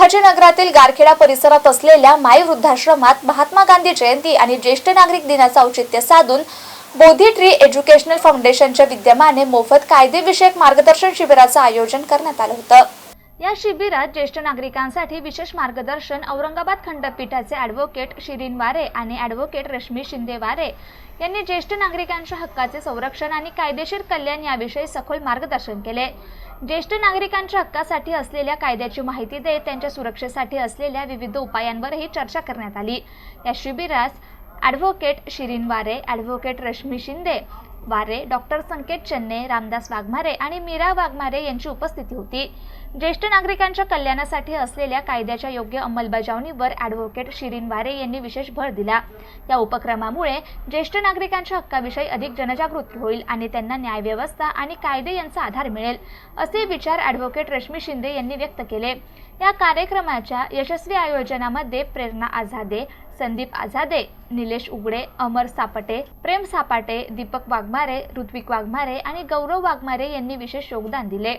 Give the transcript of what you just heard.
संभाजीनगरातील गारखेडा परिसरात असलेल्या माई वृद्धाश्रमात महात्मा गांधी जयंती आणि ज्येष्ठ नागरिक दिनाचं औचित्य साधून बोधी ट्री एज्युकेशनल फाउंडेशनच्या विद्यमाने मोफत कायदेविषयक मार्गदर्शन शिबिराचं आयोजन करण्यात आलं होतं. या शिबिरात ज्येष्ठ नागरिकांसाठी विशेष मार्गदर्शन औरंगाबाद खंडपीठाचे ॲडव्होकेट शिरीन वारे आणि ॲडव्होकेट रश्मी शिंदे वारे यांनी ज्येष्ठ नागरिकांच्या हक्काचे संरक्षण आणि कायदेशीर कल्याण याविषयी सखोल मार्गदर्शन केले. ज्येष्ठ नागरिकांच्या हक्कासाठी असलेल्या कायद्याची माहिती देत त्यांच्या सुरक्षेसाठी असलेल्या विविध उपायांवरही चर्चा करण्यात आली. या शिबिरास ॲडव्होकेट शिरीन वारे ॲडव्होकेट रश्मी शिंदे वारे डॉक्टर संकेत चन्ने रामदास वाघमारे आणि मीरा वाघमारे यांची उपस्थिती होती. ज्येष्ठ नागरिकांच्या कल्याणासाठी असलेल्या कायद्याच्या योग्य अंमलबजावणीवर ॲडव्होकेट शिरीन वारे यांनी विशेष भर दिला. या उपक्रमामुळे ज्येष्ठ नागरिकांच्या हक्काविषयी अधिक जनजागृती होईल आणि त्यांना न्यायव्यवस्था आणि कायदे यांचा आधार मिळेल असे विचार ॲडव्होकेट रश्मी शिंदे यांनी व्यक्त केले. या कार्यक्रमाच्या यशस्वी आयोजनामध्ये प्रेरणा आझादे संदीप आझादे निलेश उगडे अमर सापटे प्रेम सापाटे दीपक वाघ वाघमारे ऋत्विक वाघमारे आणि गौरव वाघमारे यांनी विशेष योगदान दिले.